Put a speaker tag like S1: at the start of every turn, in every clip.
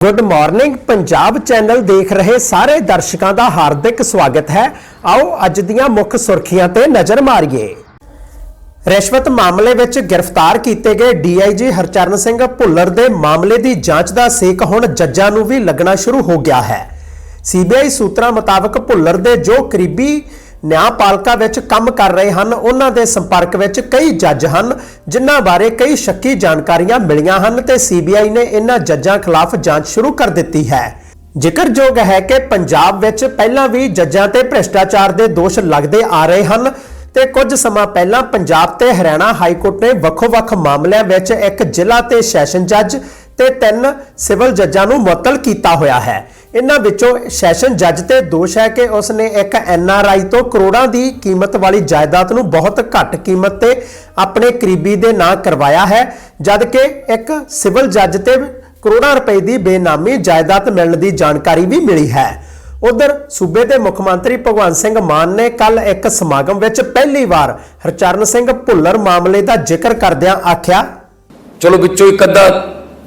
S1: Good morning Punjab channel ਦੇਖ ਰਹੇ ਸਾਰੇ ਦਰਸ਼ਕਾਂ ਦਾ ਹਾਰਦਿਕ ਸਵਾਗਤ ਹੈ। ਆਓ ਅੱਜ ਦੀਆਂ ਮੁੱਖ ਸੁਰਖੀਆਂ ਤੇ ਨਜ਼ਰ ਮਾਰੀਏ। ਰਿਸ਼ਵਤ ਮਾਮਲੇ ਵਿੱਚ ਗ੍ਰਿਫਤਾਰ ਕੀਤੇ ਗਏ ਡੀਆਈਜੀ ਹਰਚਰਨ ਸਿੰਘ ਭੁੱਲਰ ਦੇ ਮਾਮਲੇ ਦੀ ਜਾਂਚ ਦਾ ਸੇਕ ਹੁਣ ਜੱਜਾਂ ਨੂੰ ਵੀ ਲੱਗਣਾ ਸ਼ੁਰੂ ਹੋ ਗਿਆ ਹੈ। ਸੀਬੀਆਈ ਸੂਤਰਾਂ ਮੁਤਾਬਕ ਭੁੱਲਰ ਦੇ ਜੋ ਕਰੀਬੀ ਨਿਆਂਪਾਲਕਾ ਵਿੱਚ ਕੰਮ ਕਰ ਰਹੇ ਹਨ। ਉਹਨਾਂ ਦੇ ਸੰਪਰਕ ਵਿੱਚ ਕਈ ਜੱਜ ਹਨ, ਜਿਨ੍ਹਾਂ ਬਾਰੇ ਕਈ ਸ਼ੱਕੀ ਜਾਣਕਾਰੀਆਂ ਮਿਲੀਆਂ ਹਨ ਤੇ ਸੀਬੀਆਈ ਨੇ ਇਹਨਾਂ ਜੱਜਾਂ ਖਿਲਾਫ ਜਾਂਚ ਸ਼ੁਰੂ ਕਰ ਦਿੱਤੀ ਹੈ। ਜ਼ਿਕਰਯੋਗ ਹੈ ਕਿ ਪੰਜਾਬ ਵਿੱਚ ਪਹਿਲਾਂ ਵੀ ਜੱਜਾਂ ਤੇ ਭ੍ਰਿਸ਼ਟਾਚਾਰ ਦੇ ਦੋਸ਼ ਲੱਗਦੇ ਆ ਰਹੇ ਹਨ ਤੇ ਕੁਝ ਸਮਾਂ ਪਹਿਲਾਂ ਪੰਜਾਬ ਤੇ ਹਰਿਆਣਾ ਹਾਈ ਕੋਰਟ ਨੇ ਵੱਖੋ-ਵੱਖ ਮਾਮਲਿਆਂ ਵਿੱਚ ਇੱਕ ਜ਼ਿਲ੍ਹਾ ਤੇ ਸੈਸ਼ਨ ਜੱਜ ਤੇ ਤਿੰਨ ਸਿਵਲ ਜੱਜਾਂ ਨੂੰ ਮੁਅੱਤਲ ਕੀਤਾ ਹੋਇਆ ਹੈ। ਇਹਨਾਂ ਵਿੱਚੋਂ ਸੈਸ਼ਨ ਜੱਜ ਤੇ ਦੋਸ਼ ਹੈ ਕਿ ਉਸ ਨੇ ਇੱਕ ਐਨਆਰਆਈ ਤੋਂ ਕਰੋੜਾਂ ਦੀ ਕੀਮਤ ਵਾਲੀ ਜਾਇਦਾਦ ਨੂੰ ਬਹੁਤ ਘੱਟ ਕੀਮਤ ਤੇ ਆਪਣੇ ਕਰੀਬੀ ਦੇ ਨਾਂ ਕਰਵਾਇਆ ਹੈ, ਜਦਕਿ ਇੱਕ ਸਿਵਲ ਜੱਜ ਤੇ ਕਰੋੜਾਂ ਰੁਪਏ ਦੀ ਬੇਨਾਮੀ ਜਾਇਦਾਦ ਮਿਲਣ ਦੀ ਜਾਣਕਾਰੀ ਵੀ ਮਿਲੀ ਹੈ। ਉਧਰ ਸੂਬੇ ਦੇ ਮੁੱਖ ਮੰਤਰੀ ਭਗਵੰਤ ਸਿੰਘ ਮਾਨ ਨੇ ਕੱਲ ਇੱਕ ਸਮਾਗਮ ਵਿੱਚ ਪਹਿਲੀ ਵਾਰ ਹਰਚਰਨ ਸਿੰਘ ਭੁੱਲਰ ਮਾਮਲੇ ਦਾ ਜ਼ਿਕਰ ਕਰਦਿਆਂ ਆਖਿਆ,
S2: ਚਲੋ ਵਿੱਚੋਂ ਇੱਕ ਅੱਧਾ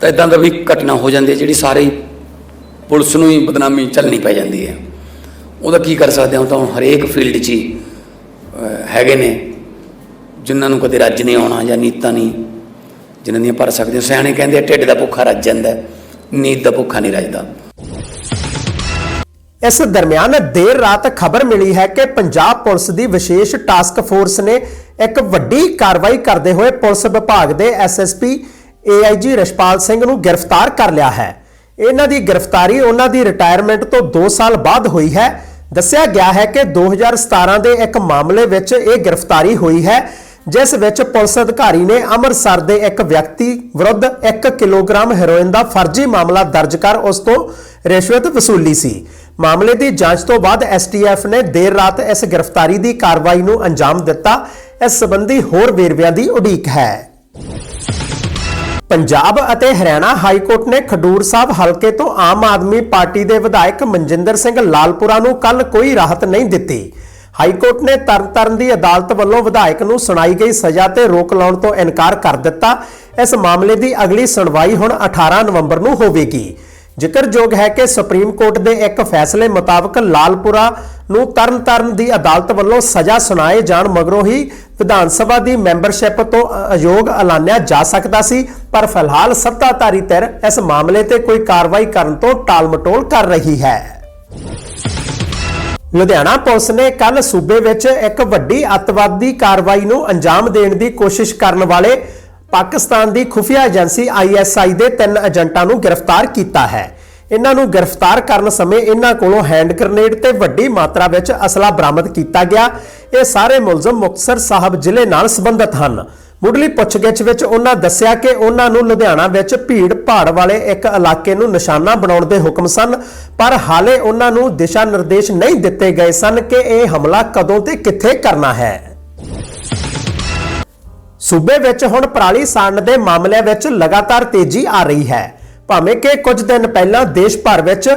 S2: ਤਾਂ ਇਦਾਂ ਦਾ ਵੀ ਘਟਨਾ ਹੋ ਜਾਂਦੀ ਹੈ ਜਿਹੜੀ ਸਾਰੇ ਪੁਲਿਸ ਨੂੰ ਹੀ ਬਦਨਾਮੀ ਚੱਲਣੀ ਪੈ ਜਾਂਦੀ ਹੈ। ਉਹਦਾ ਕੀ ਕਰ ਸਕਦੇ ਹਾਂ? ਉਹ ਤਾਂ ਹਰੇਕ ਫੀਲਡ 'ਚ ਹੀ ਹੈਗੇ ਨੇ। ਜਿਨ੍ਹਾਂ ਨੂੰ ਕਦੇ ਰੱਜ ਨਹੀਂ ਆਉਣਾ ਜਾਂ ਨੀਤਾਂ ਨਹੀਂ ਜਿਨ੍ਹਾਂ ਦੀਆਂ ਭਰ ਸਕਦੇ ਸਿਆਣੇ ਕਹਿੰਦੇ ਢਿੱਡ ਦਾ ਭੁੱਖਾ ਰੱਜ ਜਾਂਦਾ ਨੀਤ ਦਾ ਭੁੱਖਾ ਨਹੀਂ ਰੱਜਦਾ।
S1: ਇਸ ਦਰਮਿਆਨ ਦੇਰ ਰਾਤ ਖਬਰ ਮਿਲੀ ਹੈ ਕਿ ਪੰਜਾਬ ਪੁਲਿਸ ਦੀ ਵਿਸ਼ੇਸ਼ ਟਾਸਕ ਫੋਰਸ ਨੇ ਇੱਕ ਵੱਡੀ ਕਾਰਵਾਈ ਕਰਦੇ ਹੋਏ ਪੁਲਿਸ ਵਿਭਾਗ ਦੇ ਐਸਐਸਪੀ ਏਆਈਜੀ ਰਸ਼ਪਾਲ ਸਿੰਘ ਨੂੰ ਗ੍ਰਿਫਤਾਰ ਕਰ ਲਿਆ ਹੈ। ਇਹਨਾਂ ਦੀ ਗ੍ਰਿਫਤਾਰੀ ਉਹਨਾਂ ਦੀ ਰਿਟਾਇਰਮੈਂਟ ਤੋਂ 2 ਸਾਲ ਬਾਅਦ ਹੋਈ ਹੈ। ਦੱਸਿਆ ਗਿਆ ਹੈ ਕਿ 2017 ਦੇ ਇੱਕ ਮਾਮਲੇ ਵਿੱਚ ਇਹ ਗ੍ਰਿਫਤਾਰੀ ਹੋਈ ਹੈ, ਜਿਸ ਵਿੱਚ ਪੁਲਿਸ ਅਧਿਕਾਰੀ ਨੇ ਅੰਮ੍ਰਿਤਸਰ ਦੇ ਇੱਕ ਵਿਅਕਤੀ ਵਿਰੁੱਧ 1 ਕਿਲੋਗ੍ਰਾਮ ਹੈਰੋਇਨ ਦਾ ਫਰਜ਼ੀ ਮਾਮਲਾ ਦਰਜ ਕਰ ਉਸ ਤੋਂ ਰਿਸ਼ਵਤ ਵਸੂਲੀ ਸੀ। ਮਾਮਲੇ ਦੀ ਜਾਂਚ ਤੋਂ ਬਾਅਦ ਐਸਟੀਐਫ ਨੇ ਦੇਰ ਰਾਤ ਇਸ ਗ੍ਰਿਫਤਾਰੀ ਦੀ ਕਾਰਵਾਈ ਨੂੰ ਅੰਜਾਮ ਦਿੱਤਾ। ਇਸ ਸੰਬੰਧੀ ਹੋਰ ਵੇਰਵਿਆਂ ਦੀ ਉਡੀਕ ਹੈ। ਪੰਜਾਬ ਅਤੇ ਹਰਿਆਣਾ ਹਾਈ ਕੋਰਟ ਨੇ ਖਡੂਰ ਸਾਹਿਬ ਹਲਕੇ ਤੋਂ ਆਮ ਆਦਮੀ ਪਾਰਟੀ ਦੇ ਵਿਧਾਇਕ ਮਨਜਿੰਦਰ ਸਿੰਘ ਲਾਲਪੁਰਾ ਨੂੰ ਕੱਲ ਕੋਈ ਰਾਹਤ ਨਹੀਂ ਦਿੱਤੀ। ਹਾਈ ਕੋਰਟ ਨੇ ਤਰਨਤਾਰਨ ਦੀ ਅਦਾਲਤ ਵੱਲੋਂ ਵਿਧਾਇਕ ਨੂੰ ਸੁਣਾਈ ਗਈ ਸਜ਼ਾ ਤੇ ਰੋਕ ਲਾਉਣ ਤੋਂ ਇਨਕਾਰ ਕਰ ਦਿੱਤਾ। ਇਸ ਮਾਮਲੇ ਦੀ ਅਗਲੀ ਸੁਣਵਾਈ ਹੁਣ 18 ਨਵੰਬਰ ਨੂੰ ਹੋਵੇਗੀ। ਜ਼ਿਕਰਯੋਗ ਹੈ ਕਿ ਸੁਪਰੀਮ ਕੋਰਟ ਦੇ ਇੱਕ ਫੈਸਲੇ ਮੁਤਾਬਕ ਲਾਲਪੁਰਾ ਨੂੰ ਤਰਨਤਾਰਨ ਦੀ ਅਦਾਲਤ ਵੱਲੋਂ ਸਜ਼ਾ ਸੁਣਾਏ ਜਾਣ ਮਗਰੋਂ ਹੀ ਵਿਧਾਨ ਸਭਾ ਦੀ ਮੈਂਬਰਸ਼ਿਪ ਤੋਂ ਅਯੋਗ ਐਲਾਨਿਆ ਜਾ ਸਕਦਾ ਸੀ, ਪਰ ਫਿਲਹਾਲ ਸੱਤਾਧਾਰੀ ਧਿਰ ਇਸ ਮਾਮਲੇ ਤੇ ਕੋਈ ਕਾਰਵਾਈ ਕਰਨ ਤੋਂ ਟਾਲਮਟੋਲ ਕਰ ਰਹੀ ਹੈ। ਲੁਧਿਆਣਾ ਪੁਲਿਸ ਨੇ ਕੱਲ ਸੂਬੇ ਵਿੱਚ ਇੱਕ ਵੱਡੀ ਅੱਤਵਾਦੀ ਕਾਰਵਾਈ ਨੂੰ ਅੰਜਾਮ ਦੇਣ ਦੀ ਕੋਸ਼ਿਸ਼ ਕਰਨ ਵਾਲੇ ਪਾਕਿਸਤਾਨ ਦੀ ਖੁਫੀਆ ਏਜੰਸੀ ਆਈਐਸਆਈ ਦੇ ਤਿੰਨ ਏਜੰਟਾਂ ਨੂੰ ਗ੍ਰਿਫਤਾਰ ਕੀਤਾ ਹੈ। ਇਹਨਾਂ ਨੂੰ ਗ੍ਰਿਫਤਾਰ ਕਰਨ ਸਮੇਂ ਇਹਨਾਂ ਕੋਲੋਂ ਹੈਂਡ ਗ੍ਰਨੇਡ ਤੇ ਵੱਡੀ ਮਾਤਰਾ ਵਿੱਚ ਅਸਲਾ ਬਰਾਮਦ ਕੀਤਾ ਗਿਆ। ਇਹ ਸਾਰੇ ਮੁਲਜ਼ਮ ਮੁਕਤਸਰ ਸਾਹਿਬ ਜ਼ਿਲ੍ਹੇ ਨਾਲ ਸੰਬੰਧਿਤ ਹਨ। ਮੁੱਢਲੀ ਪੁੱਛਗਿੱਛ ਵਿੱਚ ਉਹਨਾਂ ਦੱਸਿਆ ਕਿ ਉਹਨਾਂ ਨੂੰ ਲੁਧਿਆਣਾ ਵਿੱਚ ਭੀੜ ਭਾੜ ਵਾਲੇ ਇੱਕ ਇਲਾਕੇ ਨੂੰ ਨਿਸ਼ਾਨਾ ਬਣਾਉਣ ਦੇ ਹੁਕਮ ਸਨ, ਪਰ ਹਾਲੇ ਉਹਨਾਂ ਨੂੰ ਦਿਸ਼ਾ ਨਿਰਦੇਸ਼ ਨਹੀਂ ਦਿੱਤੇ ਗਏ ਸਨ ਕਿ ਇਹ ਹਮਲਾ ਕਦੋਂ ਤੇ ਕਿੱਥੇ ਕਰਨਾ ਹੈ। ਸੂਬੇ ਵਿੱਚ ਹੁਣ ਪਰਾਲੀ ਸਾੜਨ ਦੇ ਮਾਮਲਿਆਂ ਵਿੱਚ ਲਗਾਤਾਰ ਤੇਜ਼ੀ ਆ ਰਹੀ ਹੈ। ਭਾਵੇਂ ਕਿ ਕੁਝ ਦਿਨ ਪਹਿਲਾਂ ਦੇਸ਼ ਭਰ ਵਿੱਚ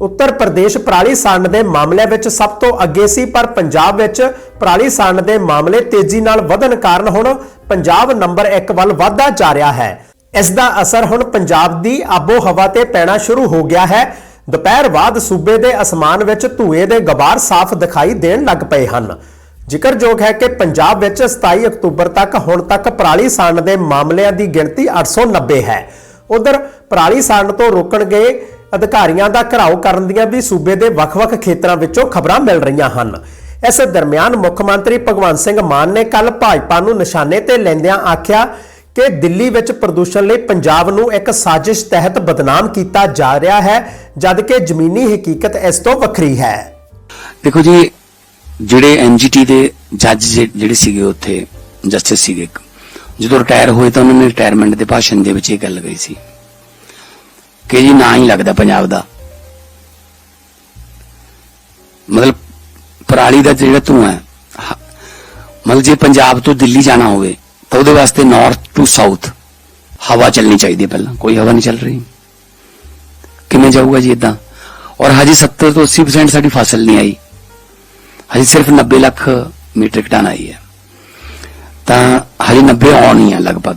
S1: ਉੱਤਰ ਪ੍ਰਦੇਸ਼ ਪਰਾਲੀ ਸਾੜਨ ਦੇ ਮਾਮਲਿਆਂ ਵਿੱਚ ਸਭ ਤੋਂ ਅੱਗੇ ਸੀ, ਪਰ ਪੰਜਾਬ ਵਿੱਚ ਪਰਾਲੀ ਸਾੜਨ ਦੇ ਮਾਮਲੇ ਤੇਜ਼ੀ ਨਾਲ ਵਧਣ ਕਾਰਨ ਹੁਣ ਪੰਜਾਬ ਨੰਬਰ 1 ਵੱਲ ਵਧਦਾ ਜਾ ਰਿਹਾ ਹੈ। ਇਸ ਦਾ ਅਸਰ ਹੁਣ ਪੰਜਾਬ ਦੀ ਆਬੋ ਹਵਾ ਤੇ ਪੈਣਾ ਸ਼ੁਰੂ ਹੋ ਗਿਆ ਹੈ। ਦੁਪਹਿਰ ਬਾਅਦ ਸੂਬੇ ਦੇ ਅਸਮਾਨ ਵਿੱਚ ਧੂਏ ਦੇ ਗਬਾਰ ਸਾਫ਼ ਦਿਖਾਈ ਦੇਣ ਲੱਗ ਪਏ ਹਨ। ਜ਼ਿਕਰਯੋਗ ਹੈ ਕਿ ਪੰਜਾਬ ਵਿੱਚ 27 ਅਕਤੂਬਰ ਤੱਕ ਹੁਣ ਤੱਕ ਪਰਾਲੀ ਸਾੜਨ ਦੇ ਮਾਮਲਿਆਂ ਦੀ ਗਿਣਤੀ 890 ਹੈ। ਉਧਰ ਪਰਾਲੀ ਸਾੜਨ ਤੋਂ ਰੋਕਣ ਗਏ ਅਧਿਕਾਰੀਆਂ ਦਾ ਘਰਾਓ ਕਰਨ ਦੀਆਂ ਵੀ ਸੂਬੇ ਦੇ ਵੱਖ-ਵੱਖ ਖੇਤਰਾਂ ਵਿੱਚੋਂ ਖਬਰਾਂ ਮਿਲ ਰਹੀਆਂ ਹਨ। ਇਸ ਦਰਮਿਆਨ ਮੁੱਖ ਮੰਤਰੀ ਭਗਵੰਤ ਸਿੰਘ ਮਾਨ ਨੇ ਕੱਲ ਭਾਜਪਾ ਨੂੰ ਨਿਸ਼ਾਨੇ ਤੇ ਲੈਂਦਿਆਂ ਆਖਿਆ ਕਿ ਦਿੱਲੀ ਵਿੱਚ ਪ੍ਰਦੂਸ਼ਣ ਲਈ ਪੰਜਾਬ ਨੂੰ ਇੱਕ ਸਾਜ਼ਿਸ਼ ਤਹਿਤ ਬਦਨਾਮ ਕੀਤਾ ਜਾ ਰਿਹਾ ਹੈ, ਜਦਕਿ ਜ਼ਮੀਨੀ ਹਕੀਕਤ ਇਸ ਤੋਂ ਵੱਖਰੀ ਹੈ।
S2: ਦੇਖੋ ਜੀ, ਜਿਹੜੇ ਐਨਜੀਟੀ ਦੇ ਜੱਜ ਜਿਹੜੇ ਸੀਗੇ ਉੱਥੇ, ਜਸਟਿਸ ਸੀਗੇ ਜਦੋਂ ਰਿਟਾਇਰ ਹੋਏ ਤਾਂ ਉਹਨਾਂ ਨੇ ਰਿਟਾਇਰਮੈਂਟ ਦੇ ਭਾਸ਼ਣ ਦੇ ਵਿੱਚ ਇਹ ਗੱਲ ਕਹੀ ਸੀ। ਕਿ ਜੀ ਨਾਂ ਹੀ ਲੱਗਦਾ ਪੰਜਾਬ ਦਾ। ਮਤਲਬ ਪਰਾਲੀ ਦਾ ਜਿਹੜਾ ਧੂਆਂ ਹੈ ਮਤਲਬ ਜੇ ਪੰਜਾਬ ਤੋਂ ਦਿੱਲੀ ਜਾਣਾ ਹੋਵੇ, ਤਾਂ ਉਹਦੇ ਵਾਸਤੇ ਨਾਰਥ ਟੂ ਸਾਊਥ ਹਵਾ ਚੱਲਣੀ ਚਾਹੀਦੀ ਹੈ ਪਹਿਲਾਂ, ਕੋਈ ਹਵਾ ਨਹੀਂ ਚੱਲ ਰਹੀ। ਕਿਵੇਂ ਜਾਊਗਾ ਜੀ ਇਦਾਂ ਔਰ ਹਜੇ 70 ਤੋਂ 80% ਸਾਡੀ ਫਸਲ ਨਹੀਂ ਆਈ। ਹਜੇ ਸਿਰਫ 90 ਲੱਖ ਮੀਟ੍ਰਿਕ ਟਨ ਆਈ ਹੈ। ਤਾਂ ਹਜੇ 90 ਆਉਣੀ ਹੈ ਲਗਭਗ।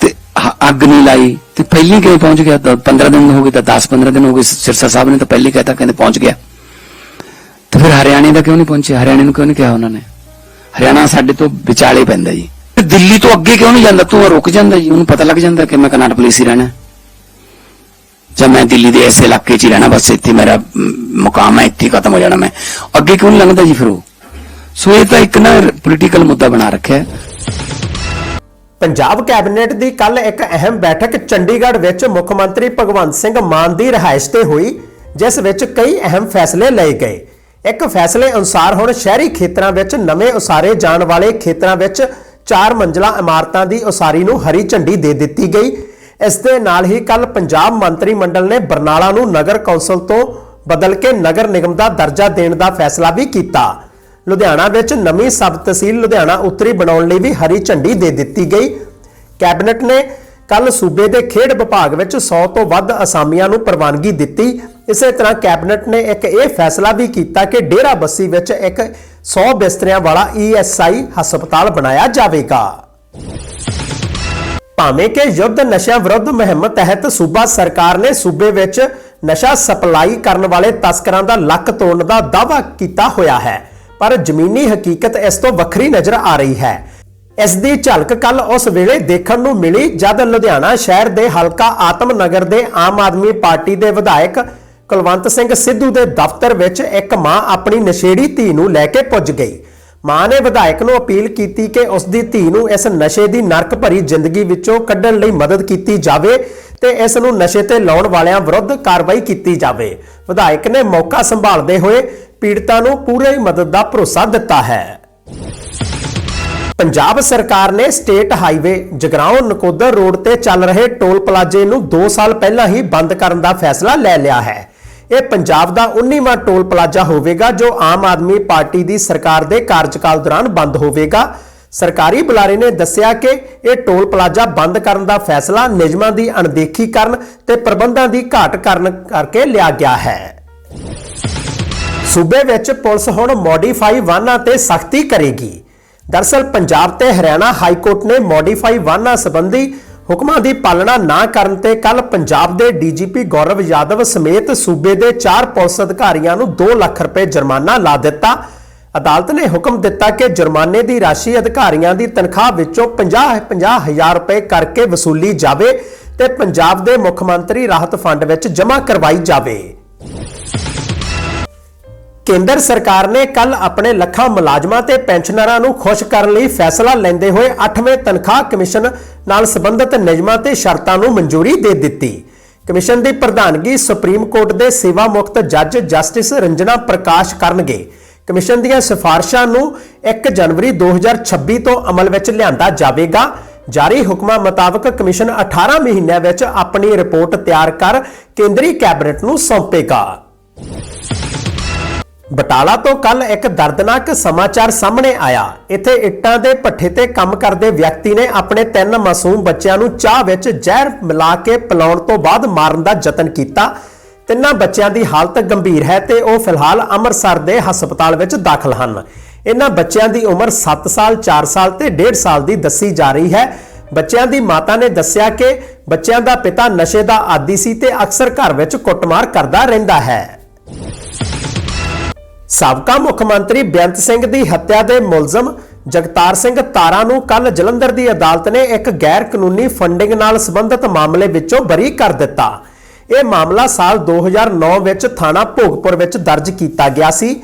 S2: ਤੇ ਅੱਗ ਨਹੀਂ ਲਾਈ ਤੇ ਪਹਿਲੀ ਕਿਵੇਂ ਪਹੁੰਚ ਗਿਆ 15 ਦਿਨ ਹੋ ਗਏ ਤਾਂ 10 15 ਦਿਨ ਹੋ ਗਏ ਸਿਰਸਾ ਸਾਹਿਬ ਨੇ ਤਾਂ ਪਹਿਲੇ ਕਹਿਤਾ ਕਹਿੰਦੇ ਪਹੁੰਚ ਗਿਆ। ਤੇ ਫਿਰ ਹਰਿਆਣੇ ਦਾ ਕਿਉਂ ਨਹੀਂ ਪਹੁੰਚਿਆ? ਹਰਿਆਣੇ ਨੂੰ ਕਿਉਂ ਨਹੀਂ ਕਿਹਾ ਉਹਨਾਂ ਨੇ? ਹਰਿਆਣਾ ਸਾਡੇ ਤੋਂ ਵਿਚਾਲੇ ਪੈਂਦਾ ਜੀ। ਦਿੱਲੀ ਤੋਂ ਅੱਗੇ ਕਿਉਂ ਨਹੀਂ ਜਾਂਦਾ? ਤੂੰ ਰੁਕ ਜਾਂਦਾ ਜੀ। ਉਹਨੂੰ ਪਤਾ ਲੱਗ ਜਾਂਦਾ ਕਿ ਮੈਂ ਕਰਨਾਟਕ ਪੁਲਿਸ ਹੀ ਰਹਿਣਾ। ਜਦ ਮੈਂ ਦਿੱਲੀ ਦੇ ਐਸੇ ਇਲਾਕੇ 'ਚ ਹੀ ਰਹਿਣਾ, ਬਸ ਇੱਥੇ ਮੇਰਾ ਮੁਕਾਮ ਹੈ, ਇੱਥੇ ਖਤਮ ਹੋ ਜਾਣਾ ਮੈਂ। ਅੱਗੇ ਕਿਉਂ ਨਹੀਂ ਲੰਘਦਾ ਜੀ ਫਿਰ ਉਹ? ਸੋ ਇਹ ਤਾਂ ਇੱਕ ਨਾ ਪੋਲੀਟੀਕਲ ਮੁੱਦਾ ਬਣਾ ਰੱਖਿਆ।
S1: ਪੰਜਾਬ ਕੈਬਨਿਟ ਦੀ ਕੱਲ ਇੱਕ ਅਹਿਮ ਬੈਠਕ ਚੰਡੀਗੜ੍ਹ ਵਿੱਚ ਮੁੱਖ ਮੰਤਰੀ ਭਗਵੰਤ ਸਿੰਘ ਮਾਨ ਦੀ ਰਿਹਾਇਸ਼ ਤੇ ਹੋਈ, ਜਿਸ ਵਿੱਚ ਕਈ ਅਹਿਮ ਫੈਸਲੇ ਲਏ ਗਏ। ਇੱਕ ਫੈਸਲੇ ਅਨੁਸਾਰ ਹੁਣ ਸ਼ਹਿਰੀ ਖੇਤਰਾਂ ਵਿੱਚ ਨਵੇਂ ਉਸਾਰੇ ਜਾਣ ਵਾਲੇ ਖੇਤਰਾਂ ਵਿੱਚ ਚਾਰ ਮੰਜ਼ਲਾ ਇਮਾਰਤਾਂ ਦੀ ਉਸਾਰੀ ਨੂੰ ਹਰੀ ਝੰਡੀ ਦੇ ਦਿੱਤੀ ਗਈ। ਇਸ ਦੇ ਨਾਲ ਹੀ ਕੱਲ ਪੰਜਾਬ ਮੰਤਰੀ ਮੰਡਲ ਨੇ ਬਰਨਾਲਾ ਨੂੰ ਨਗਰ ਕੌਂਸਲ ਤੋਂ ਬਦਲ ਕੇ ਨਗਰ ਨਿਗਮ ਦਾ ਦਰਜਾ ਦੇਣ ਦਾ ਫੈਸਲਾ ਵੀ ਕੀਤਾ। ਲੁਧਿਆਣਾ ਵਿੱਚ ਨਵੀਂ ਸਬ ਤਹਿਸੀਲ ਲੁਧਿਆਣਾ ਉੱਤਰੀ ਬਣਾਉਣ ਲਈ ਵੀ ਹਰੀ ਝੰਡੀ ਦੇ ਦਿੱਤੀ ਗਈ। ਕੈਬਨਿਟ ਨੇ ਕੱਲ ਸੂਬੇ ਦੇ ਖੇਡ ਵਿਭਾਗ ਵਿੱਚ 100 ਤੋਂ ਵੱਧ ਅਸਾਮੀਆਂ ਨੂੰ ਪ੍ਰਵਾਨਗੀ ਦਿੱਤੀ। ਇਸੇ ਤਰ੍ਹਾਂ ਕੈਬਨਿਟ ਨੇ ਇੱਕ ਇਹ ਫੈਸਲਾ ਵੀ ਕੀਤਾ ਕਿ ਡੇਰਾ ਬੱਸੀ ਵਿੱਚ ਇੱਕ 100 ਬਿਸਤਰਿਆਂ ਵਾਲਾ ਈਐਸਆਈ ਹਸਪਤਾਲ ਬਣਾਇਆ ਜਾਵੇਗਾ। ਭਾਵੇਂ ਕਿ ਯੁੱਧ ਨਸ਼ਿਆਂ ਵਿਰੁੱਧ ਮੁਹਿੰਮ ਤਹਿਤ ਸੂਬਾ ਸਰਕਾਰ ਨੇ ਸੂਬੇ ਵਿੱਚ ਨਸ਼ਾ ਸਪਲਾਈ ਕਰਨ ਵਾਲੇ ਤਸਕਰਾਂ ਦਾ ਲੱਕ ਤੋੜਨ ਦਾ ਦਾਅਵਾ ਕੀਤਾ ਹੋਇਆ ਹੈ। ਪਰ ਜ਼ਮੀਨੀ ਹਕੀਕਤ ਇਸ ਤੋਂ ਵੱਖਰੀ ਨਜ਼ਰ ਆ ਰਹੀ ਹੈ। ਇਸ ਦੀ ਝਲਕ ਕੱਲ ਉਸ ਵੇਲੇ ਦੇਖਣ ਨੂੰ ਮਿਲੀ ਜਦ ਲੁਧਿਆਣਾ ਸ਼ਹਿਰ ਦੇ ਹਲਕਾ ਆਤਮ ਨਗਰ ਦੇ ਆਮ ਆਦਮੀ ਪਾਰਟੀ ਦੇ ਵਿਧਾਇਕ ਕੁਲਵੰਤ ਸਿੰਘ ਸਿੱਧੂ ਦੇ ਦਫ਼ਤਰ ਵਿੱਚ ਇੱਕ ਮਾਂ ਆਪਣੀ ਨਸ਼ੇੜੀ ਧੀ ਨੂੰ ਲੈ ਕੇ ਪੁੱਜ ਗਈ। ਮਾਂ ਨੇ ਵਿਧਾਇਕ ਨੂੰ ਅਪੀਲ ਕੀਤੀ ਕਿ ਉਸ ਦੀ ਧੀ ਨੂੰ ਇਸ ਨਸ਼ੇ ਦੀ ਨਰਕ ਭਰੀ ਜ਼ਿੰਦਗੀ ਵਿੱਚੋਂ ਕੱਢਣ ਲਈ ਮਦਦ ਕੀਤੀ ਜਾਵੇ ਤੇ ਇਸ ਨੂੰ ਨਸ਼ੇ ਤੇ ਲਾਉਣ ਵਾਲਿਆਂ ਵਿਰੁੱਧ ਕਾਰਵਾਈ ਕੀਤੀ ਜਾਵੇ। ਵਿਧਾਇਕ ਨੇ ਮੌਕਾ ਸੰਭਾਲਦੇ ਹੋਏ ਪੀੜਤਾਂ ਨੂੰ ਪੂਰੀ ਮਦਦ ਦਾ ਭਰੋਸਾ ਦਿੱਤਾ ਹੈ। ਪੰਜਾਬ ਸਰਕਾਰ ਨੇ state highway Jagraon Nakodar road ਤੇ ਚੱਲ ਰਹੇ ਟੋਲ ਪਲਾਜ਼ੇ ਨੂੰ 2 ਸਾਲ ਪਹਿਲਾਂ ਹੀ ਬੰਦ ਕਰਨ ਦਾ ਫੈਸਲਾ ਲੈ ਲਿਆ ਹੈ। ਇਹ ਪੰਜਾਬ ਦਾ 19ਵਾਂ ਟੋਲ ਪਲਾਜ਼ਾ ਹੋਵੇਗਾ, ਜੋ ਆਮ ਆਦਮੀ ਪਾਰਟੀ ਦੀ ਸਰਕਾਰ ਦੇ ਕਾਰਜਕਾਲ ਦੌਰਾਨ ਬੰਦ ਹੋਵੇਗਾ। ਸਰਕਾਰੀ ਬੁਲਾਰੇ ਨੇ ਦੱਸਿਆ ਕਿ ਇਹ ਟੋਲ ਪਲਾਜ਼ਾ ਬੰਦ ਕਰਨ ਦਾ ਫੈਸਲਾ ਨਿਯਮਾਂ ਦੀ ਅਣਦੇਖੀ ਕਰਨ ਤੇ ਪ੍ਰਬੰਧਾਂ ਦੀ ਘਾਟ ਕਰਨ ਕਰਕੇ ਲਿਆ ਗਿਆ ਹੈ। ਸੂਬੇ ਵਿੱਚ ਪੁਲਿਸ ਹੁਣ ਮੋਡੀਫਾਈ ਵਾਹਨਾਂ ਤੇ ਸਖਤੀ ਕਰੇਗੀ। ਦਰਸਲ ਪੰਜਾਬ ਤੇ ਹਰਿਆਣਾ ਹਾਈ ਕੋਰਟ ਨੇ ਮੋਡੀਫਾਈ ਵਾਹਨਾਂ ਸੰਬੰਧੀ ਹੁਕਮਾਂ ਦੀ ਪਾਲਣਾ ਨਾ ਕਰਨ ਤੇ ਕੱਲ ਪੰਜਾਬ ਦੇ ਡੀਜੀਪੀ ਗੌਰਵ ਯਾਦਵ ਸਮੇਤ ਸੂਬੇ ਦੇ ਚਾਰ ਪੁਲਿਸ ਅਧਿਕਾਰੀਆਂ ਨੂੰ 2 ਲੱਖ ਰੁਪਏ ਜੁਰਮਾਨਾ ਲਾ ਦਿੱਤਾ। ਅਦਾਲਤ ਨੇ ਹੁਕਮ ਦਿੱਤਾ ਕਿ ਜੁਰਮਾਨੇ ਦੀ ਰਾਸ਼ੀ ਅਧਿਕਾਰੀਆਂ ਦੀ ਤਨਖਾਹ ਵਿੱਚੋਂ 50-50 ਹਜ਼ਾਰ ਰੁਪਏ ਕਰਕੇ ਵਸੂਲੀ ਜਾਵੇ ਤੇ ਪੰਜਾਬ ਦੇ ਮੁੱਖ ਮੰਤਰੀ ਰਾਹਤ ਫੰਡ ਵਿੱਚ ਜਮ੍ਹਾਂ ਕਰਵਾਈ ਜਾਵੇ। ਕੇਂਦਰ ਸਰਕਾਰ ਨੇ ਕੱਲ ਆਪਣੇ ਲੱਖਾਂ ਮੁਲਾਜ਼ਮਾਂ ਤੇ ਪੈਨਸ਼ਨਰਾਂ ਨੂੰ ਖੁਸ਼ ਕਰਨ ਲਈ ਫੈਸਲਾ ਲੈਂਦੇ ਹੋਏ 8ਵੇਂ ਤਨਖਾਹ ਕਮਿਸ਼ਨ ਨਾਲ ਸੰਬੰਧਿਤ ਨਿਯਮਾਂ ਤੇ ਸ਼ਰਤਾਂ ਨੂੰ ਮਨਜ਼ੂਰੀ ਦੇ ਦਿੱਤੀ। ਕਮਿਸ਼ਨ ਦੀ ਪ੍ਰਧਾਨਗੀ ਸੁਪਰੀਮ ਕੋਰਟ ਦੇ ਸੇਵਾ ਮੁਕਤ ਜੱਜ ਜਸਟਿਸ ਰੰਜਨਾ ਪ੍ਰਕਾਸ਼ ਕਰਨਗੇ। ਕਮਿਸ਼ਨ ਦੀਆਂ ਸਿਫਾਰਸ਼ਾਂ ਨੂੰ 1 ਜਨਵਰੀ 2026 ਤੋਂ ਅਮਲ ਵਿੱਚ ਲਿਆਂਦਾ ਜਾਵੇਗਾ। ਜਾਰੀ ਹੁਕਮਾਂ ਮੁਤਾਬਕ ਕਮਿਸ਼ਨ 18 ਮਹੀਨਿਆਂ ਵਿੱਚ ਆਪਣੀ ਰਿਪੋਰਟ ਤਿਆਰ ਕਰ ਕੇਂਦਰੀ ਕੈਬਨਿਟ ਨੂੰ ਸੌਂਪੇਗਾ। ਬਟਾਲਾ ਤੋਂ ਕੱਲ ਇੱਕ ਦਰਦਨਾਕ ਸਮਾਚਾਰ ਸਾਹਮਣੇ ਆਇਆ। ਇੱਥੇ ਇੱਟਾਂ ਦੇ ਭੱਠੇ ਤੇ ਕੰਮ ਕਰਦੇ ਵਿਅਕਤੀ ਨੇ ਆਪਣੇ ਤਿੰਨ ਮਾਸੂਮ ਬੱਚਿਆਂ ਨੂੰ ਚਾਹ ਵਿੱਚ ਜ਼ਹਿਰ ਮਿਲਾ ਕੇ ਪਿਲਾਉਣ ਤੋਂ ਬਾਅਦ ਮਾਰਨ ਦਾ ਯਤਨ ਕੀਤਾ। ਤਿੰਨਾਂ ਬੱਚਿਆਂ ਦੀ ਹਾਲਤ ਗੰਭੀਰ ਹੈ ਤੇ ਉਹ ਫਿਲਹਾਲ ਅੰਮ੍ਰਿਤਸਰ ਦੇ ਹਸਪਤਾਲ ਵਿੱਚ ਦਾਖਲ ਹਨ। ਇਹਨਾਂ ਬੱਚਿਆਂ ਦੀ ਉਮਰ 7 ਸਾਲ 4 ਸਾਲ ਤੇ 1.5 ਸਾਲ ਦੀ ਦੱਸੀ ਜਾ ਰਹੀ ਹੈ। ਬੱਚਿਆਂ ਦੀ ਮਾਤਾ ਨੇ ਦੱਸਿਆ ਕਿ ਬੱਚਿਆਂ ਦਾ ਪਿਤਾ ਨਸ਼ੇ ਦਾ ਆਦੀ ਸੀ ਤੇ ਅਕਸਰ ਘਰ ਵਿੱਚ ਕੁੱਟਮਾਰ ਕਰਦਾ ਰਹਿੰਦਾ ਹੈ। ਸਾਬਕਾ ਮੁੱਖ ਮੰਤਰੀ ਬੇਅੰਤ ਸਿੰਘ ਦੀ ਹੱਤਿਆ ਦੇ ਮੁਲਜ਼ਮ ਜਗਤਾਰ ਸਿੰਘ ਤਾਰਾ ਨੂੰ ਕੱਲ ਜਲੰਧਰ ਦੀ ਅਦਾਲਤ ਨੇ ਇੱਕ ਗੈਰ ਕਾਨੂੰਨੀ ਫੰਡਿੰਗ ਨਾਲ ਸੰਬੰਧਿਤ ਮਾਮਲੇ ਵਿੱਚੋਂ ਬਰੀ ਕਰ ਦਿੱਤਾ। ਇਹ ਮਾਮਲਾ ਸਾਲ 2009 ਵਿੱਚ ਥਾਣਾ ਭੋਗਪੁਰ ਵਿੱਚ ਦਰਜ ਕੀਤਾ ਗਿਆ ਸੀ।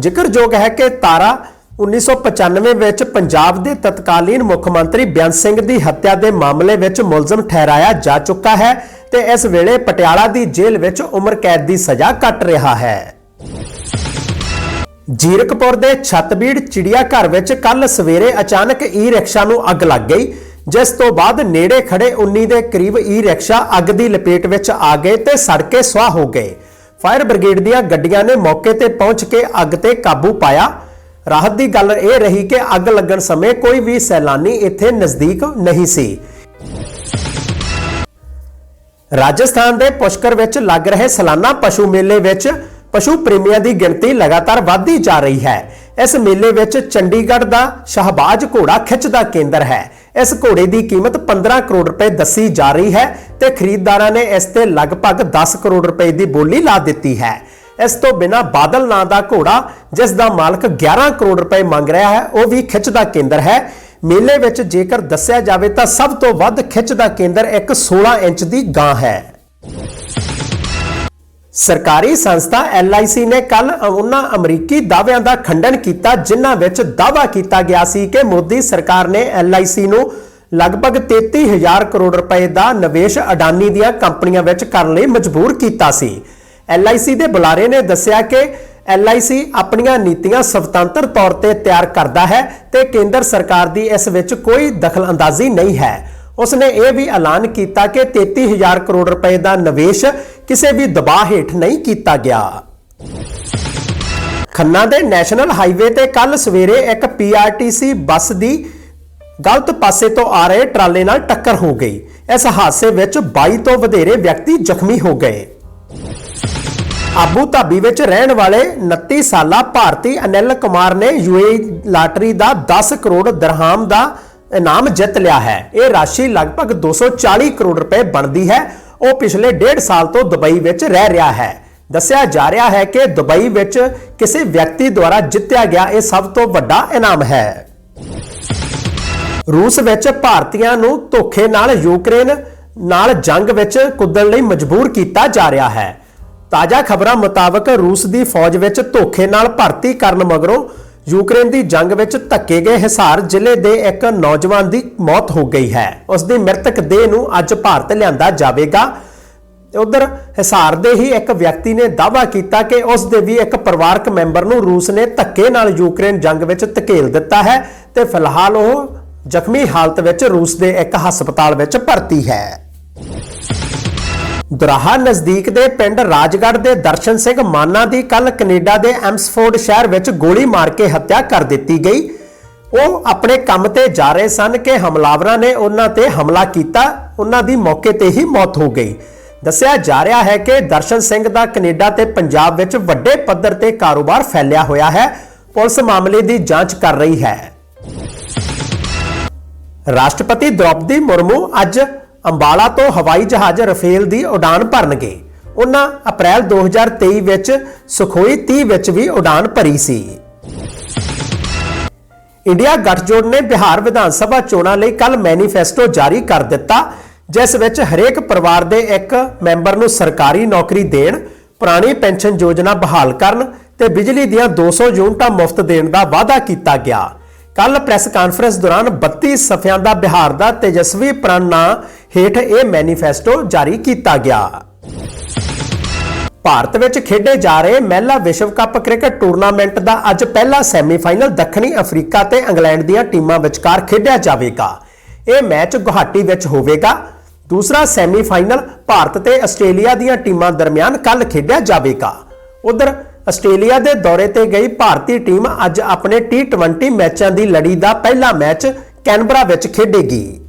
S1: ਜ਼ਿਕਰਯੋਗ ਹੈ ਕਿ ਤਾਰਾ 1995 ਵਿੱਚ ਪੰਜਾਬ ਦੇ ਤਤਕਾਲੀਨ ਮੁੱਖ ਮੰਤਰੀ ਬੇਅੰਤ ਸਿੰਘ ਦੀ ਹੱਤਿਆ ਦੇ ਮਾਮਲੇ ਵਿੱਚ ਮੁਲਜ਼ਮ ਠਹਿਰਾਇਆ ਜਾ ਚੁੱਕਾ ਹੈ ਤੇ ਇਸ ਵੇਲੇ ਪਟਿਆਲਾ ਦੀ ਜੇਲ੍ਹ ਵਿੱਚ ਉਮਰ ਕੈਦ ਦੀ ਸਜ਼ਾ ਕੱਟ ਰਿਹਾ ਹੈ। ਜੀਰਕਪੁਰ ਦੇ ਛਤਬੀੜ ਚਿੜੀਆ ਘਰ ਵਿੱਚ ਕੱਲ ਸਵੇਰੇ ਅਚਾਨਕ ਈ ਰਿਕਸ਼ਾ ਨੂੰ ਅੱਗ ਲੱਗ ਗਈ, ਜਿਸ ਤੋਂ ਬਾਅਦ ਨੇੜੇ ਖੜੇ 19 ਦੇ ਕਰੀਬ ਈ ਰਿਕਸ਼ਾ ਅੱਗ ਦੀ ਲਪੇਟ ਵਿੱਚ ਆ ਗਏ ਤੇ ਸੜ ਕੇ ਸੁਆਹ ਹੋ ਗਏ। ਫਾਇਰ ਬ੍ਰਿਗੇਡ ਦੀਆਂ ਗੱਡੀਆਂ ਨੇ ਮੌਕੇ ਤੇ ਪਹੁੰਚ ਕੇ ਅੱਗ ਤੇ ਕਾਬੂ ਪਾਇਆ। ਰਾਹਤ ਦੀ ਗੱਲ ਇਹ ਰਹੀ ਕਿ ਅੱਗ ਲੱਗਣ ਸਮੇਂ ਕੋਈ ਵੀ ਸੈਲਾਨੀ ਇੱਥੇ ਨਜ਼ਦੀਕ ਨਹੀਂ ਸੀ। ਰਾਜਸਥਾਨ ਦੇ ਪੁਸ਼ਕਰ ਵਿੱਚ ਲੱਗ ਰਹੇ ਸਾਲਾਨਾ ਪਸ਼ੂ ਮੇਲੇ ਵਿੱਚ ਪਸ਼ੂ ਪ੍ਰੇਮੀਆਂ ਦੀ ਗਿਣਤੀ ਲਗਾਤਾਰ ਵਧਦੀ ਜਾ ਰਹੀ ਹੈ। ਇਸ ਮੇਲੇ ਵਿੱਚ ਚੰਡੀਗੜ੍ਹ ਦਾ ਸ਼ਹਬਾਜ਼ ਘੋੜਾ ਖਿੱਚ ਦਾ ਕੇਂਦਰ ਹੈ। ਇਸ ਘੋੜੇ ਦੀ ਕੀਮਤ 15 ਕਰੋੜ ਰੁਪਏ ਦੱਸੀ ਜਾ ਰਹੀ ਹੈ ਤੇ ਖਰੀਦਦਾਰਾਂ ਨੇ ਇਸ ਤੇ ਲਗਭਗ 10 ਕਰੋੜ ਰੁਪਏ ਦੀ ਬੋਲੀ ਲਾ ਦਿੱਤੀ ਹੈ। ਇਸ ਤੋਂ ਬਿਨਾ ਬਾਦਲ ਨਾਂ ਦਾ ਘੋੜਾ, ਜਿਸ ਦਾ ਮਾਲਕ 11 ਕਰੋੜ ਰੁਪਏ ਮੰਗ ਰਿਹਾ ਹੈ, ਉਹ ਵੀ ਖਿੱਚ ਦਾ ਕੇਂਦਰ ਹੈ। ਮੇਲੇ ਵਿੱਚ ਜੇਕਰ ਦੱਸਿਆ ਜਾਵੇ ਤਾਂ ਸਭ ਤੋਂ ਵੱਧ ਖਿੱਚ ਦਾ ਕੇਂਦਰ ਇੱਕ 16 ਇੰਚ ਦੀ ਗਾਂ ਹੈ। ਸਰਕਾਰੀ ਸੰਸਥਾ LIC ਨੇ ਕੱਲ ਉਹਨਾਂ ਅਮਰੀਕੀ ਦਾਅਵਿਆਂ ਦਾ ਖੰਡਨ ਕੀਤਾ, ਜਿਨ੍ਹਾਂ ਵਿੱਚ ਦਾਅਵਾ ਕੀਤਾ ਗਿਆ ਸੀ ਕਿ ਮੋਦੀ ਸਰਕਾਰ ਨੇ LIC ਨੂੰ ਲਗਭਗ 33000 ਕਰੋੜ ਰੁਪਏ ਦਾ ਨਿਵੇਸ਼ ਅਡਾਨੀ ਦੀਆਂ ਕੰਪਨੀਆਂ ਵਿੱਚ ਕਰਨ ਲਈ ਮਜਬੂਰ ਕੀਤਾ ਸੀ। LIC ਦੇ ਬੁਲਾਰੇ ਨੇ ਦੱਸਿਆ ਕਿ LIC ਆਪਣੀਆਂ ਨੀਤੀਆਂ ਸੁਤੰਤਰ ਤੌਰ ਤੇ ਤਿਆਰ ਕਰਦਾ ਹੈ ਤੇ ਕੇਂਦਰ ਸਰਕਾਰ ਦੀ ਇਸ ਵਿੱਚ ਕੋਈ ਦਖਲਅੰਦਾਜ਼ੀ ਨਹੀਂ ਹੈ। ਉਸਨੇ ਇਹ ਵੀ ਐਲਾਨ ਕੀਤਾ ਕਿ 33000 ਕਰੋੜ ਰੁਪਏ ਦਾ ਨਿਵੇਸ਼ ਕਿਸੇ ਵੀ ਦਬਾਅ ਹੇਠ ਨਹੀਂ ਕੀਤਾ ਗਿਆ। ਖੰਨਾ ਦੇ ਨੈਸ਼ਨਲ ਹਾਈਵੇ ਤੇ ਕੱਲ ਸਵੇਰੇ ਇੱਕ ਪੀਆਰਟੀਸੀ ਬੱਸ ਦੀ ਗਲਤ ਪਾਸੇ ਤੋਂ ਆ ਰਹੇ ਟਰਾਲੇ ਨਾਲ ਟੱਕਰ ਹੋ ਗਈ। ਇਸ ਹਾਦਸੇ ਵਿੱਚ 22 ਤੋਂ ਵਧੇਰੇ ਵਿਅਕਤੀ ਜ਼ਖਮੀ ਹੋ ਗਏ। ਆਬੂ ਧਾਬੀ ਵਿੱਚ ਰਹਿਣ ਵਾਲੇ 29 ਸਾਲਾ ਭਾਰਤੀ ਅਨਿਲ ਕੁਮਾਰ ਨੇ ਯੂਏਈ ਲਾਟਰੀ ਦਾ 10 ਕਰੋੜ ਦਰਹਾਮ ਦਾ ਇਨਾਮ ਜਿੱਤ ਲਿਆ ਹੈ। ਇਹ ਰਾਸ਼ੀ ਲਗਭਗ 240 ਕਰੋੜ ਰੁਪਏ ਬਣਦੀ ਹੈ। ਉਹ ਪਿਛਲੇ ਡੇਢ ਸਾਲ ਤੋਂ ਦੁਬਈ ਵਿੱਚ ਰਹਿ ਰਿਹਾ ਹੈ। ਦੱਸਿਆ ਜਾ ਰਿਹਾ ਹੈ ਕਿ ਦੁਬਈ ਵਿੱਚ ਕਿਸੇ ਵਿਅਕਤੀ ਦੁਆਰਾ ਜਿੱਤਿਆ ਗਿਆ ਇਹ ਸਭ ਤੋਂ ਵੱਡਾ ਇਨਾਮ ਹੈ। ਰੂਸ ਵਿੱਚ ਭਾਰਤੀਆਂ ਨੂੰ ਧੋਖੇ ਨਾਲ ਯੂਕਰੇਨ ਨਾਲ ਜੰਗ ਵਿੱਚ ਕੁੱਦਣ ਲਈ ਮਜਬੂਰ ਕੀਤਾ ਜਾ ਰਿਹਾ ਹੈ। ਤਾਜ਼ਾ ਖਬਰਾਂ ਮੁਤਾਬਕ ਰੂਸ ਦੀ ਫੌਜ ਵਿੱਚ ਧੋਖੇ ਨਾਲ ਭਰਤੀ ਕਰਨ ਮਗਰੋਂ ਯੂਕਰੇਨ ਦੀ ਜੰਗ ਵਿੱਚ ਧੱਕੇ ਗਏ ਹਿਸਾਰ ਜ਼ਿਲ੍ਹੇ ਦੇ ਇੱਕ ਨੌਜਵਾਨ ਦੀ ਮੌਤ ਹੋ ਗਈ ਹੈ। ਉਸ ਦੀ ਮ੍ਰਿਤਕ ਦੇਹ ਨੂੰ ਅੱਜ ਭਾਰਤ ਲਿਆਂਦਾ ਜਾਵੇਗਾ। ਉਧਰ ਹਿਸਾਰ ਦੇ ਹੀ ਇੱਕ ਵਿਅਕਤੀ ਨੇ ਦਾਅਵਾ ਕੀਤਾ ਕਿ ਉਸ ਦੇ ਵੀ ਇੱਕ ਪਰਿਵਾਰਕ ਮੈਂਬਰ ਨੂੰ ਰੂਸ ਨੇ ਧੱਕੇ ਨਾਲ ਯੂਕਰੇਨ ਜੰਗ ਵਿੱਚ ਧਕੇਲ ਦਿੱਤਾ ਹੈ ਤੇ ਫਿਲਹਾਲ ਉਹ ਜ਼ਖਮੀ ਹਾਲਤ ਵਿੱਚ ਰੂਸ ਦੇ ਇੱਕ ਹਸਪਤਾਲ ਵਿੱਚ ਭਰਤੀ ਹੈ। ਦੁਰਾਹਾ ਨਜ਼ਦੀਕ ਦੇ ਪਿੰਡ ਰਾਜਗੜ੍ਹ ਦੇ ਦਰਸ਼ਨ ਸਿੰਘ ਮਾਨਾ ਦੀ ਕੱਲ ਕੈਨੇਡਾ ਦੇ ਐਮਸਫੋਰਡ ਸ਼ਹਿਰ ਵਿੱਚ ਗੋਲੀ ਮਾਰ ਕੇ ਹੱਤਿਆ ਕਰ ਦਿੱਤੀ ਗਈ। ਉਹ ਆਪਣੇ ਕੰਮ ਤੇ ਜਾ ਰਹੇ ਸਨ ਕਿ ਹਮਲਾਵਰਾਂ ਨੇ ਉਹਨਾਂ ਤੇ ਹਮਲਾ ਕੀਤਾ। ਉਹਨਾਂ ਦੀ ਮੌਕੇ ਤੇ ਹੀ ਮੌਤ ਹੋ ਗਈ। ਦੱਸਿਆ ਜਾ ਰਿਹਾ ਹੈ ਕਿ ਦਰਸ਼ਨ ਸਿੰਘ ਦਾ ਕੈਨੇਡਾ ਤੇ ਪੰਜਾਬ ਵਿੱਚ ਵੱਡੇ ਪੱਧਰ ਤੇ ਕਾਰੋਬਾਰ ਫੈਲਿਆ ਹੋਇਆ ਹੈ। ਪੁਲਿਸ ਮਾਮਲੇ ਦੀ ਜਾਂਚ ਕਰ ਰਹੀ ਹੈ। ਰਾਸ਼ਟਰਪਤੀ ਦ੍ਰੋਪਦੀ ਮੁਰਮੂ ਅੱਜ ਅੰਬਾਲਾ ਤੋਂ ਹਵਾਈ ਜਹਾਜ਼ ਰਫੇਲ ਦੀ ਉਡਾਨ ਭਰਨਗੇ। ਉਹਨਾਂ ਅਪ੍ਰੈਲ 2023 ਵਿੱਚ, ਸੁਖੋਈ 30 ਵਿੱਚ ਵੀ ਉਡਾਨ ਭਰੀ ਸੀ। ਇੰਡੀਆ ਗੱਠਜੋੜ ਨੇ ਬਿਹਾਰ ਵਿਧਾਨ ਸਭਾ ਚੋਣਾਂ ਲਈ ਕੱਲ ਮੈਨੀਫੈਸਟੋ ਜਾਰੀ ਕਰ ਦਿੱਤਾ, ਜਿਸ ਵਿੱਚ ਹਰੇਕ ਪਰਿਵਾਰ ਦੇ ਇੱਕ ਮੈਂਬਰ ਨੂੰ ਸਰਕਾਰੀ ਨੌਕਰੀ ਦੇਣ, ਪੁਰਾਣੀ ਪੈਨਸ਼ਨ ਯੋਜਨਾ ਬਹਾਲ ਕਰਨ ਤੇ ਬਿਜਲੀ ਦੀਆਂ 200 ਯੂਨਿਟਾਂ ਮੁਫਤ ਦੇਣ ਦਾ ਵਾਅਦਾ ਕੀਤਾ ਗਿਆ। ਕੱਲ ਪ੍ਰੈਸ ਕਾਨਫਰੰਸ ਦੌਰਾਨ 32 ਸਫ਼ਿਆਂ ਦਾ ਬਿਹਾਰ ਦਾ ਤੇਜਸਵੀ ਪ੍ਰਣ ਨਾਂ ਹੇਠ ਇਹ ਮੈਨੀਫੈਸਟੋ ਜਾਰੀ ਕੀਤਾ ਗਿਆ। ਭਾਰਤ ਵਿੱਚ ਖੇਡੇ ਜਾ ਰਹੇ ਮਹਿਲਾ ਵਿਸ਼ਵ ਕੱਪ ਕ੍ਰਿਕਟ ਟੂਰਨਾਮੈਂਟ ਦਾ ਅੱਜ ਪਹਿਲਾ ਸੈਮੀਫਾਈਨਲ ਦੱਖਣੀ ਅਫਰੀਕਾ ਤੇ ਇੰਗਲੈਂਡ ਦੀਆਂ ਟੀਮਾਂ ਵਿਚਕਾਰ ਖੇਡਿਆ ਜਾਵੇਗਾ। ਇਹ ਮੈਚ ਗੁਹਾਟੀ ਵਿੱਚ ਹੋਵੇਗਾ। ਦੂਸਰਾ ਸੈਮੀਫਾਈਨਲ ਭਾਰਤ ਤੇ ਆਸਟ੍ਰੇਲੀਆ ਦੀਆਂ ਟੀਮਾਂ ਦਰਮਿਆਨ ਕੱਲ ਖੇਡਿਆ ਜਾਵੇਗਾ। ਉਧਰ ਆਸਟ੍ਰੇਲੀਆ ਦੇ ਦੌਰੇ ਤੇ ਗਈ ਭਾਰਤੀ ਟੀਮ ਅੱਜ ਆਪਣੇ T20 ਮੈਚਾਂ ਦੀ ਲੜੀ ਦਾ ਪਹਿਲਾ ਮੈਚ ਕੈਨਬਰਾ ਵਿੱਚ ਖੇਡੇਗੀ।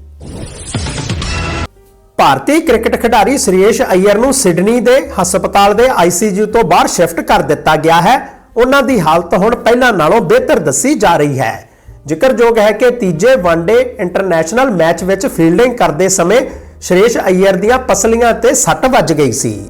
S1: ਭਾਰਤੀ ਕ੍ਰਿਕਟ ਖਿਡਾਰੀ ਸੁਰੇਸ਼ ਅਈਅਰ ਨੂੰ ਸਿਡਨੀ ਦੇ ਹਸਪਤਾਲ ਦੇ ਆਈਸੀਯੂ ਤੋਂ ਬਾਹਰ ਸ਼ਿਫਟ ਕਰ ਦਿੱਤਾ ਗਿਆ ਹੈ। ਉਹਨਾਂ ਦੀ ਹਾਲਤ ਹੁਣ ਪਹਿਲਾਂ ਨਾਲੋਂ ਬਿਹਤਰ ਦੱਸੀ ਜਾ ਰਹੀ ਹੈ। ਜ਼ਿਕਰਯੋਗ ਹੈ ਕਿ ਤੀਜੇ ਵਨਡੇ ਇੰਟਰਨੈਸ਼ਨਲ ਮੈਚ ਵਿੱਚ ਫੀਲਡਿੰਗ ਕਰਦੇ ਸਮੇਂ ਸੁਰੇਸ਼ ਅਈਅਰ ਦੀਆਂ ਪਸਲੀਆਂ ਤੇ ਸੱਟ ਵੱਜ ਗਈ ਸੀ।